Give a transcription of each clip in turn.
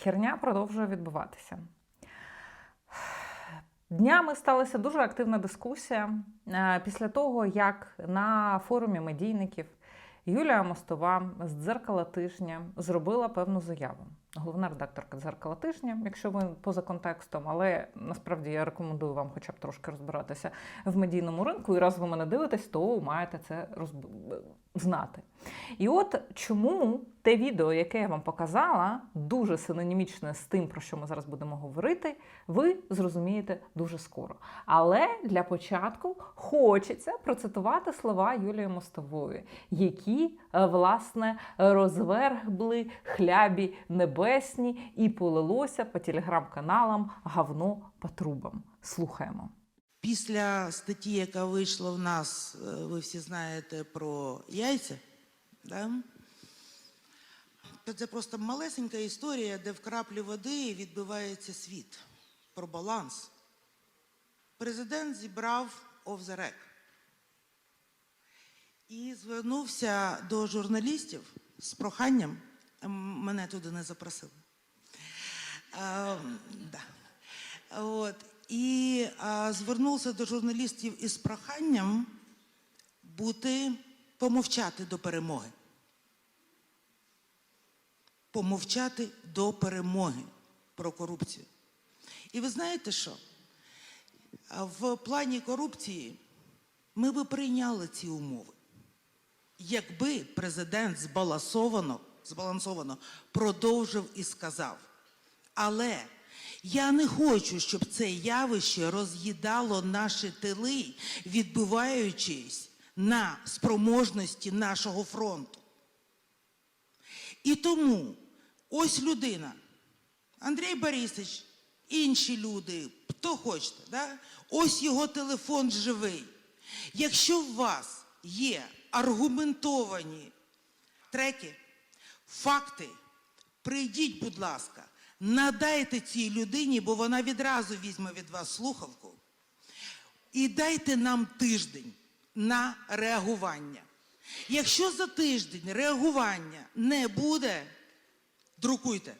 херня продовжує відбуватися. Днями сталася дуже активна дискусія е, після того, як на форумі медійників Юлія Мостова з дзеркала тижня зробила певну заяву. Головна редакторка дзеркала тижня, якщо ви поза контекстом, але насправді я рекомендую вам хоча б трошки розбиратися в медійному ринку. І раз ви мене дивитесь, то маєте це розб... знати. І от чому те відео, яке я вам показала, дуже синонімічне з тим, про що ми зараз будемо говорити, ви зрозумієте дуже скоро. Але для початку хочеться процитувати слова Юлії Мостової, які е, власне розвергли хлябі небесні і полилося по телеграм-каналам гавно по трубам. Слухаємо. Після статті, яка вийшла в нас, е, ви всі знаєте про яйця. Да? Це просто малесенька історія, де в краплі води відбивається світ. Про баланс. Президент зібрав rec. І звернувся до журналістів з проханням. Мене туди не запросили. Е, да. От. І а, звернувся до журналістів із проханням бути помовчати до перемоги. Помовчати до перемоги про корупцію. І ви знаєте що? В плані корупції ми би прийняли ці умови, якби президент збалансовано, збалансовано продовжив і сказав. Але я не хочу, щоб це явище роз'їдало наші тили, відбиваючись на спроможності нашого фронту. І тому ось людина, Андрій Борисович, інші люди, хто хочете, да? ось його телефон живий. Якщо у вас є аргументовані треки, факти, прийдіть, будь ласка, надайте цій людині, бо вона відразу візьме від вас слухавку. І дайте нам тиждень на реагування. Якщо за тиждень реагування не буде, друкуйте,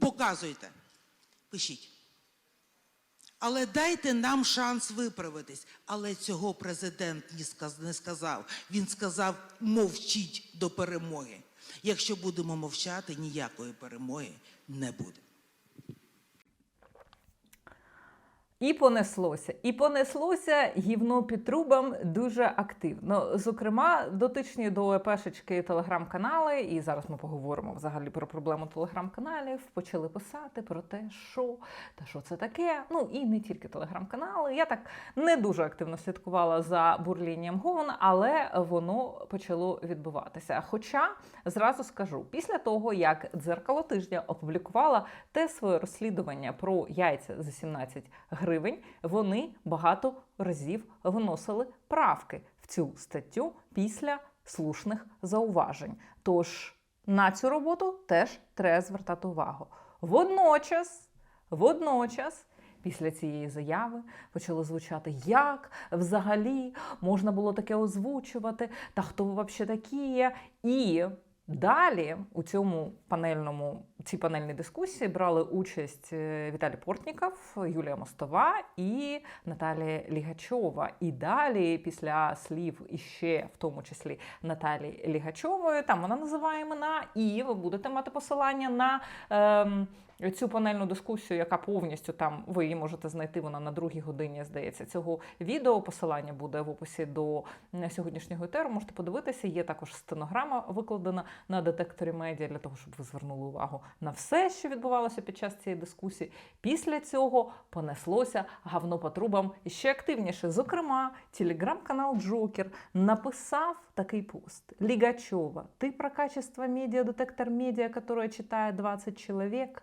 показуйте, пишіть. Але дайте нам шанс виправитись. Але цього президент не сказав. Він сказав: мовчіть до перемоги. Якщо будемо мовчати, ніякої перемоги не буде. І понеслося. І понеслося гівно під трубам дуже активно. Зокрема, дотичні до ЕПшечки телеграм-канали, і зараз ми поговоримо взагалі про проблему телеграм-каналів. Почали писати про те, що та що це таке. Ну і не тільки телеграм-канали. Я так не дуже активно слідкувала за бурлінням ГОН, але воно почало відбуватися. Хоча зразу скажу, після того як дзеркало тижня опублікувала те своє розслідування про яйця за 17 гривень, вони багато разів вносили правки в цю статтю після слушних зауважень. Тож на цю роботу теж треба звертати увагу. Водночас, водночас. Після цієї заяви почало звучати, як взагалі можна було таке озвучувати, та хто ви взагалі такі є. І далі у цьому панельному цій панельній дискусії брали участь е, Віталій Портніков, Юлія Мостова і Наталія Лігачова. І далі, після слів іще в тому числі Наталії Лігачової, там вона називає імена, і ви будете мати посилання на. Ем, Цю панельну дискусію, яка повністю там ви її можете знайти, вона на другій годині, здається, цього відео. Посилання буде в описі до сьогоднішнього етеру. Можете подивитися. Є також стенограма викладена на детекторі медіа для того, щоб ви звернули увагу на все, що відбувалося під час цієї дискусії. Після цього понеслося гавно по трубам ще активніше. Зокрема, телеграм-канал Джокер написав такий пост: Лігачова, ти про качество медіа, детектор медіа, которое читає 20 чоловік.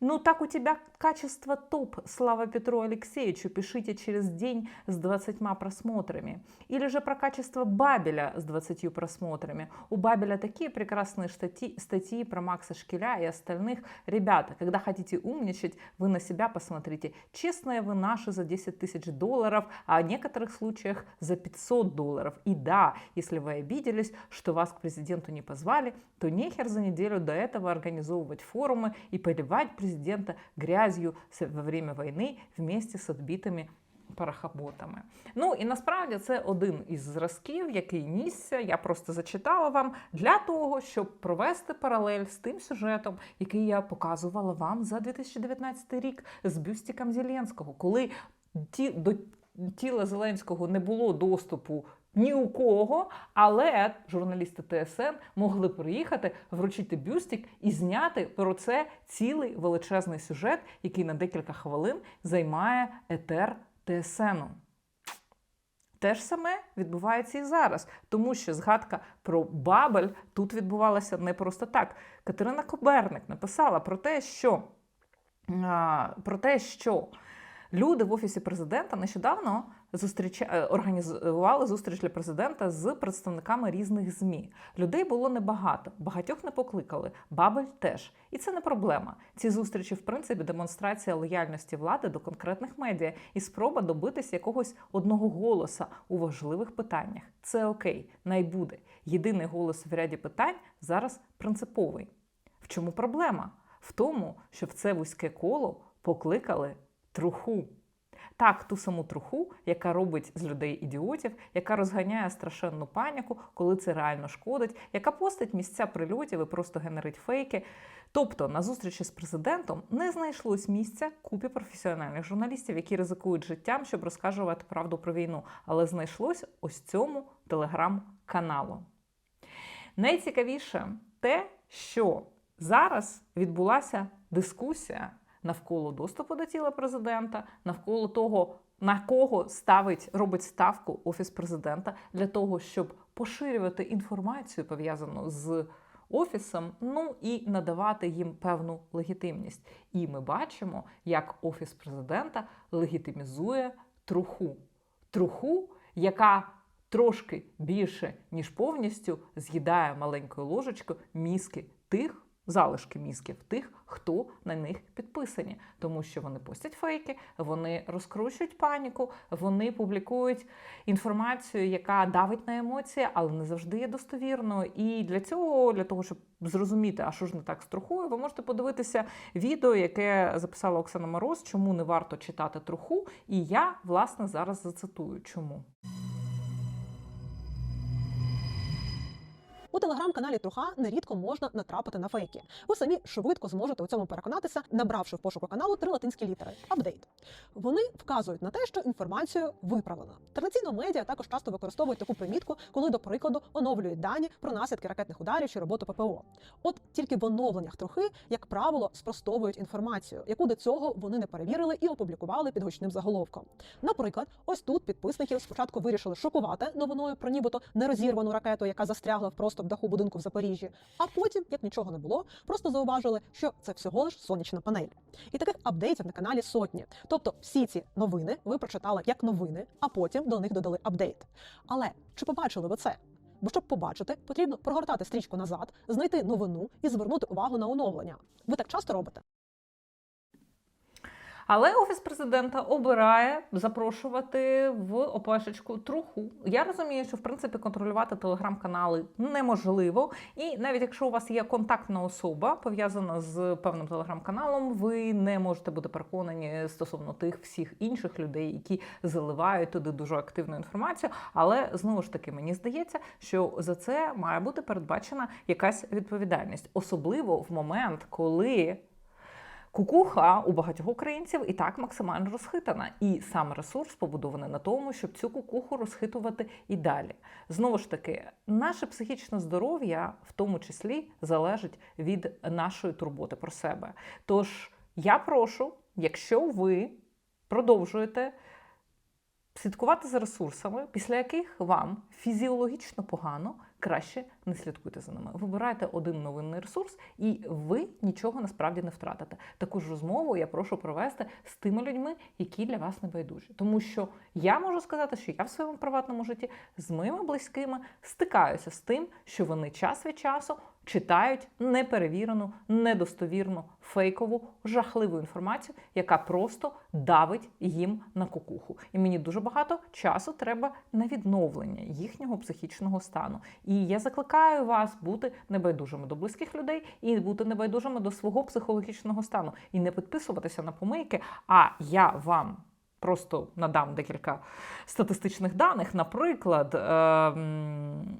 Ну, так у тебя качество топ, Слава Петру Алексеевичу, пишите через день с 20 просмотрами. Или же про качество Бабеля с 20 просмотрами. У Бабеля такие прекрасные статьи, статьи про Макса Шкеля и остальных. Ребята, когда хотите умничать, вы на себя посмотрите. Честные вы наши за 10 тысяч долларов, а в некоторых случаях за 500 долларов. И да, если вы обиделись, что вас к президенту не позвали, то нехер за неделю до этого организовывать форумы и поливать заливать президента грязью во время войны вместе с отбитыми парахоботами. Ну і насправді це один із зразків, який нісся. Я просто зачитала вам для того, щоб провести паралель з тим сюжетом, який я показувала вам за 2019 рік з бюстиком Зеленського, коли ті, до тіла Зеленського не було доступу. Ні у кого, але журналісти ТСН могли приїхати, вручити бюстик і зняти про це цілий величезний сюжет, який на декілька хвилин займає етер ТСНу. Те ж саме відбувається і зараз, тому що згадка про Бабель тут відбувалася не просто так. Катерина Коберник написала про те, що, про те, що люди в офісі президента нещодавно зустріча... е, організували зустріч для президента з представниками різних змі. Людей було небагато, багатьох не покликали. Бабель теж. І це не проблема. Ці зустрічі, в принципі, демонстрація лояльності влади до конкретних медіа і спроба добитися якогось одного голоса у важливих питаннях. Це окей, найбуде. Єдиний голос в ряді питань зараз принциповий. В чому проблема? В тому, що в це вузьке коло покликали труху. Так, ту саму труху, яка робить з людей ідіотів, яка розганяє страшенну паніку, коли це реально шкодить, яка постить місця прильотів і просто генерить фейки. Тобто на зустрічі з президентом не знайшлось місця купі професіональних журналістів, які ризикують життям, щоб розкажувати правду про війну, але знайшлось ось цьому телеграм-каналу. Найцікавіше те, що зараз відбулася дискусія навколо доступу до тіла президента, навколо того, на кого ставить робить ставку офіс президента для того, щоб поширювати інформацію пов'язану з офісом, ну і надавати їм певну легітимність. І ми бачимо, як офіс президента легітимізує труху. Труху, яка трошки більше, ніж повністю з'їдає маленькою ложечкою мізки тих, залишки мізків тих, хто на них підписані, тому що вони постять фейки, вони розкручують паніку, вони публікують інформацію, яка давить на емоції, але не завжди є достовірною. І для цього, для того, щоб зрозуміти, а що ж не так з ви можете подивитися відео, яке записала Оксана Мороз, чому не варто читати труху. І я власне зараз зацитую, чому. У телеграм-каналі Труха нерідко можна натрапити на фейки. Ви самі швидко зможете у цьому переконатися, набравши в пошуку каналу три латинські літери апдейт. Вони вказують на те, що інформацію виправлено. Традиційно медіа також часто використовують таку примітку, коли, до прикладу, оновлюють дані про наслідки ракетних ударів чи роботу ППО. От тільки в оновленнях трохи, як правило, спростовують інформацію, яку до цього вони не перевірили і опублікували під гучним заголовком. Наприклад, ось тут підписників спочатку вирішили шокувати новиною про нібито нерозірвану ракету, яка застрягла в просто даху будинку в Запоріжжі. А потім, як нічого не було, просто зауважили, що це всього лиш сонячна панель. І таких апдейтів на каналі сотні. Тобто, всі ці новини ви прочитали як новини, а потім до них додали апдейт. Але чи побачили ви це? Бо щоб побачити, потрібно прогортати стрічку назад, знайти новину і звернути увагу на оновлення. Ви так часто робите? Але офіс президента обирає запрошувати в ОПшечку труху. Я розумію, що в принципі контролювати телеграм-канали неможливо, і навіть якщо у вас є контактна особа пов'язана з певним телеграм-каналом, ви не можете бути переконані стосовно тих всіх інших людей, які заливають туди дуже активну інформацію. Але знову ж таки, мені здається, що за це має бути передбачена якась відповідальність, особливо в момент, коли. Кукуха у багатьох українців і так максимально розхитана, і сам ресурс побудований на тому, щоб цю кукуху розхитувати і далі. Знову ж таки, наше психічне здоров'я в тому числі залежить від нашої турботи про себе. Тож я прошу, якщо ви продовжуєте слідкувати за ресурсами, після яких вам фізіологічно погано, краще не слідкуйте за ними. Вибирайте один новинний ресурс, і ви нічого насправді не втратите. Таку ж розмову я прошу провести з тими людьми, які для вас не байдужі. Тому що я можу сказати, що я в своєму приватному житті з моїми близькими стикаюся з тим, що вони час від часу читають неперевірену, недостовірну, фейкову, жахливу інформацію, яка просто давить їм на кукуху. І мені дуже багато часу треба на відновлення їхнього психічного стану. І я закликаю вас бути небайдужими до близьких людей і бути небайдужими до свого психологічного стану, і не підписуватися на помийки. А я вам. Просто надам декілька статистичних даних. Наприклад, ем,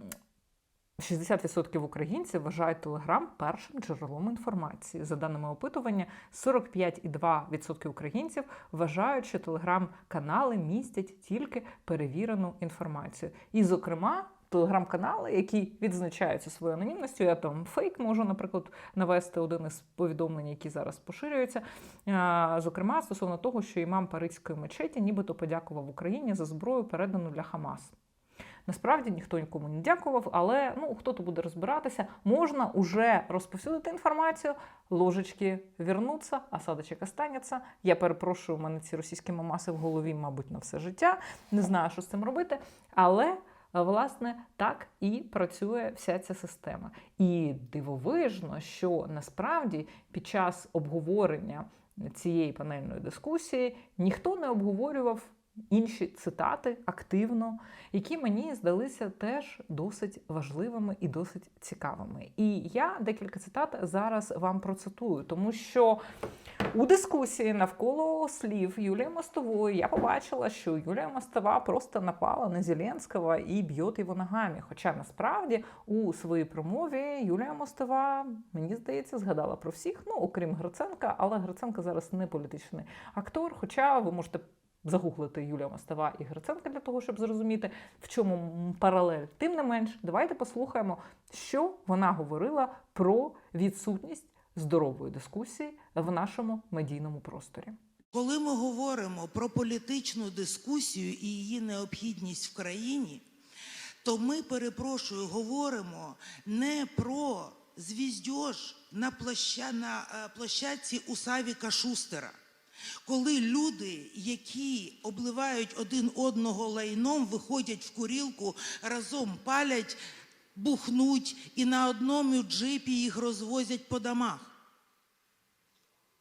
60% українців вважають Телеграм першим джерелом інформації. За даними опитування, 45,2% українців вважають, що телеграм-канали містять тільки перевірену інформацію. І, зокрема, телеграм-канали, які відзначаються своєю анонімністю, я там фейк можу, наприклад, навести один із повідомлень, які зараз поширюються. Зокрема, стосовно того, що імам Паризької мечеті нібито подякував Україні за зброю, передану для Хамас. Насправді ніхто нікому не дякував, але ну хто то буде розбиратися, можна уже розповсюдити інформацію. Ложечки вернуться, осадочок останеться. Я перепрошую, у мене ці російські мамаси в голові, мабуть, на все життя. Не знаю, що з цим робити. Але власне так і працює вся ця система. І дивовижно, що насправді під час обговорення цієї панельної дискусії ніхто не обговорював інші цитати активно, які мені здалися теж досить важливими і досить цікавими. І я декілька цитат зараз вам процитую, тому що у дискусії навколо слів Юлії Мостової я побачила, що Юлія Мостова просто напала на Зеленського і б'є його ногами. Хоча насправді у своїй промові Юлія Мостова, мені здається, згадала про всіх, ну окрім Гриценка, але Гриценко зараз не політичний актор. Хоча ви можете загуглити Юлія Мостова і Гриценка для того, щоб зрозуміти, в чому паралель. Тим не менш, давайте послухаємо, що вона говорила про відсутність здорової дискусії в нашому медійному просторі. Коли ми говоримо про політичну дискусію і її необхідність в країні, то ми, перепрошую, говоримо не про звіздьож на, площа, на е, площадці у Савіка Шустера. Коли люди, які обливають один одного лайном, виходять в курілку, разом палять, бухнуть і на одному джипі їх розвозять по домах.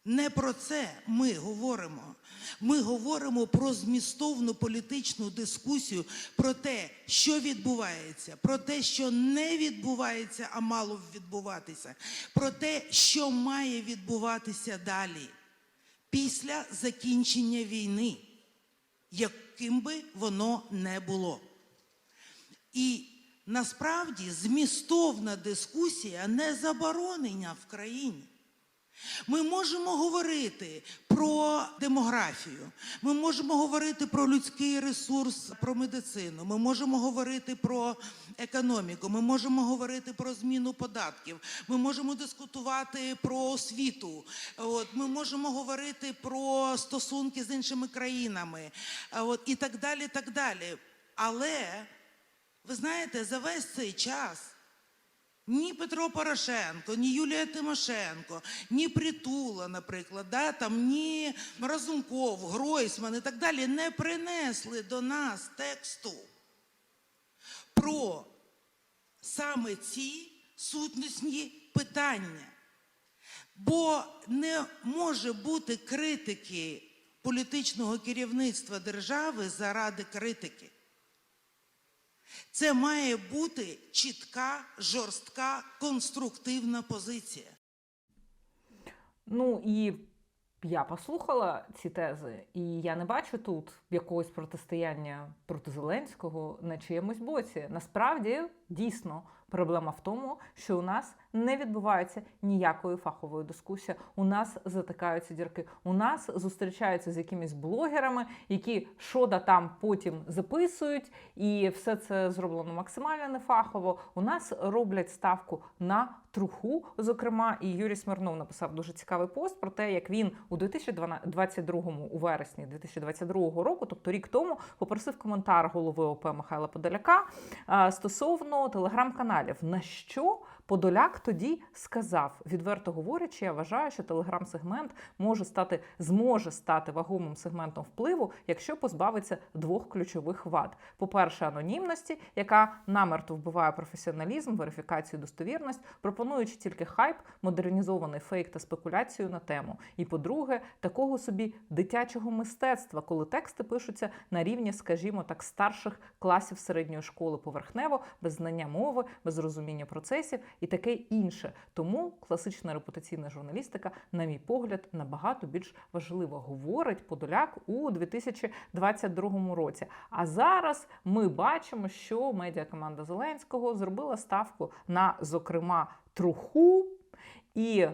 Не про це ми говоримо. Ми говоримо про змістовну політичну дискусію, про те, що відбувається, про те, що не відбувається, а мало б відбуватися, про те, що має відбуватися далі, після закінчення війни, яким би воно не було. І насправді змістовна дискусія не заборонення в країні. Ми можемо говорити про демографію, ми можемо говорити про людський ресурс, про медицину, ми можемо говорити про економіку, ми можемо говорити про зміну податків, ми можемо дискутувати про освіту, от, ми можемо говорити про стосунки з іншими країнами от, і так далі. так далі. Але ви знаєте, за весь цей час. Ні Петро Порошенко, ні Юлія Тимошенко, ні Притула, наприклад, да, там, ні Разумков, Гройсман і так далі не принесли до нас тексту про саме ці сутностні питання. Бо не може бути критики політичного керівництва держави заради критики. Це має бути чітка, жорстка, конструктивна позиція. Ну і я послухала ці тези, і я не бачу тут якогось протистояння проти Зеленського на чиємусь боці. Насправді, дійсно, проблема в тому, що у нас не відбувається ніякої фахової дискусії. У нас затикаються дірки. У нас зустрічаються з якимись блогерами, які шода там потім записують, і все це зроблено максимально нефахово. У нас роблять ставку на труху. Зокрема, і Юрій Смирнов написав дуже цікавий пост про те, як він у 2022 у вересні 2022 року, тобто рік тому, попросив коментар голови ОП Михайла Подоляка стосовно телеграм-каналів, на що Подоляк тоді сказав, відверто говорячи, я вважаю, що телеграм-сегмент може стати зможе стати вагомим сегментом впливу, якщо позбавиться двох ключових вад: по-перше, анонімності, яка намертво вбиває професіоналізм, верифікацію, достовірність, пропонуючи тільки хайп, модернізований фейк та спекуляцію на тему. І по-друге, такого собі дитячого мистецтва, коли тексти пишуться на рівні, скажімо так, старших класів середньої школи поверхнево, без знання мови, без розуміння процесів і таке інше. Тому класична репутаційна журналістика, на мій погляд, набагато більш важливо говорить Подоляк у 2022 році. А зараз ми бачимо, що медіакоманда Зеленського зробила ставку на, зокрема, труху і.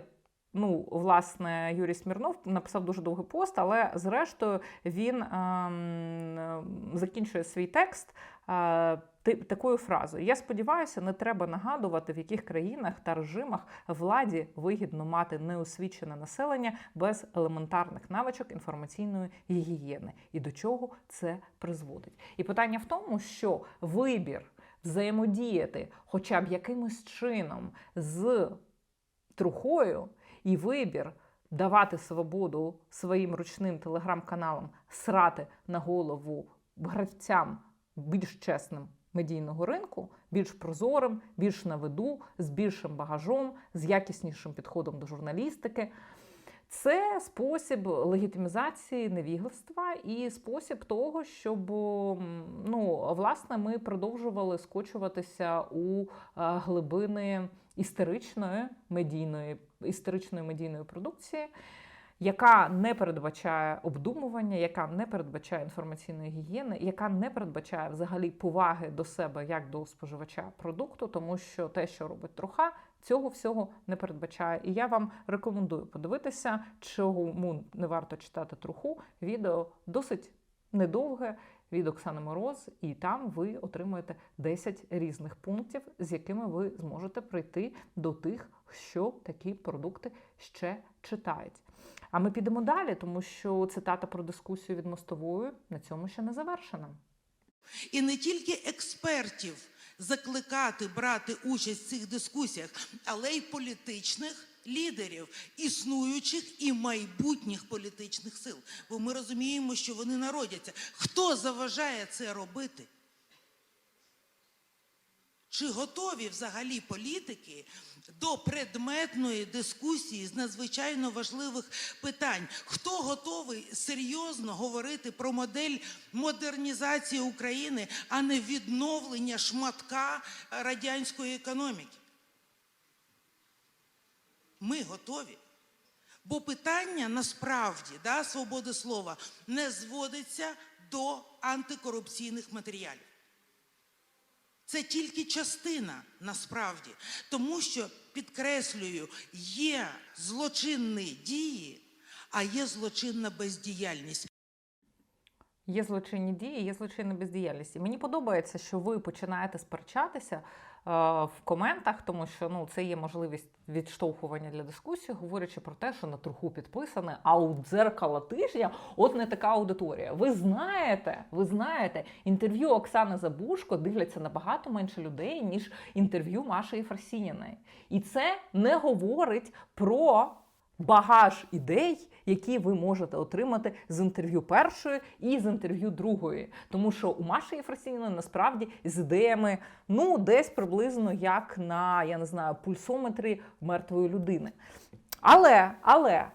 Ну, власне, Юрій Смірнов написав дуже довгий пост, але зрештою він ем, закінчує свій текст е, такою фразою: Я сподіваюся, не треба нагадувати, в яких країнах та режимах владі вигідно мати неосвічене населення без елементарних навичок інформаційної гігієни. І до чого це призводить? І питання в тому, що вибір взаємодіяти хоча б якимось чином з трухою і вибір давати свободу своїм ручним телеграм-каналам срати на голову гравцям більш чесним медійного ринку, більш прозорим, більш на виду, з більшим багажом, з якіснішим підходом до журналістики. Це спосіб легітимізації невігластва і спосіб того, щоб ну, власне ми продовжували скочуватися у е, глибини істеричної медійної, істеричної медійної продукції, яка не передбачає обдумування, яка не передбачає інформаційної гігієни, яка не передбачає взагалі поваги до себе як до споживача продукту, тому що те, що робить труха, цього всього не передбачає. І я вам рекомендую подивитися, чому не варто читати труху. Відео досить недовге від Оксани Мороз, і там ви отримуєте 10 різних пунктів, з якими ви зможете прийти до тих, що такі продукти ще читають. А ми підемо далі, тому що цитата про дискусію від мостової на цьому ще не завершена. І не тільки експертів закликати брати участь в цих дискусіях, але й політичних лідерів, існуючих і майбутніх політичних сил. Бо ми розуміємо, що вони народяться. Хто заважає це робити? Чи готові взагалі політики до предметної дискусії з надзвичайно важливих питань? Хто готовий серйозно говорити про модель модернізації України, а не відновлення шматка радянської економіки? Ми готові. Бо питання насправді да, свободи слова не зводиться до антикорупційних матеріалів. Це тільки частина насправді, тому що підкреслюю, є злочинні дії, а є злочинна бездіяльність. Є злочинні дії, є злочинна бездіяльність. І мені подобається, що ви починаєте сперечатися в коментах, тому що ну це є можливість відштовхування для дискусії, говорячи про те, що на труху підписане, а у дзеркала тижня от не така аудиторія. Ви знаєте, ви знаєте, інтерв'ю Оксани Забушко дивляться набагато менше людей, ніж інтерв'ю Маші Єфросініної. І це не говорить про багаж ідей, які ви можете отримати з інтерв'ю першої і з інтерв'ю другої. Тому що у Маші Єфросініної насправді з ідеями ну десь приблизно як на я не знаю пульсометрі мертвої людини. Але, але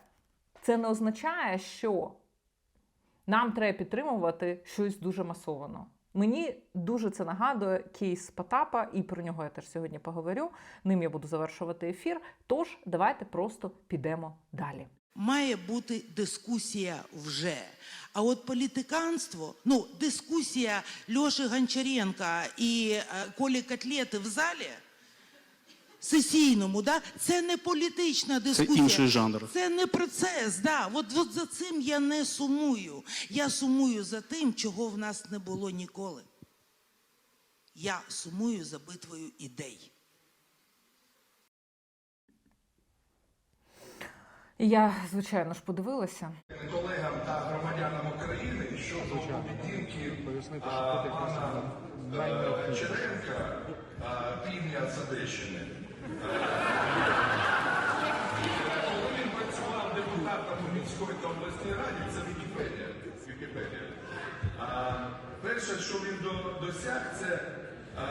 це не означає, що нам треба підтримувати щось дуже масовано. Мені дуже це нагадує кейс Потапа, і про нього я теж сьогодні поговорю. Ним я буду завершувати ефір. Тож давайте просто підемо далі. Має бути дискусія вже. А от політиканство, ну, дискусія Льоші Гончаренка і е, Колі Котлети в залі сесійному, да, це не політична Це дискусія. інший жанр. Це не процес, да. От, от за цим я не сумую. Я сумую за тим, чого в нас не було ніколи. Я сумую за битвою ідей. Я, звичайно ж, подивилася. колегам та громадянам України щодо поведінки а, пана е, Черенка, півня з Одещини. Коли він працював депутатом у міської та обласній раді, це Вікіпедія. Вікіпедія. А, перше, що він до, досяг, це а,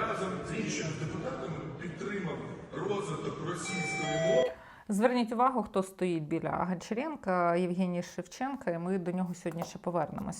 разом з іншими депутатами підтримав розвиток російської мови. Зверніть увагу, хто стоїть біля Гончаренка, Євгеній Шевченка, і ми до нього сьогодні ще повернемося.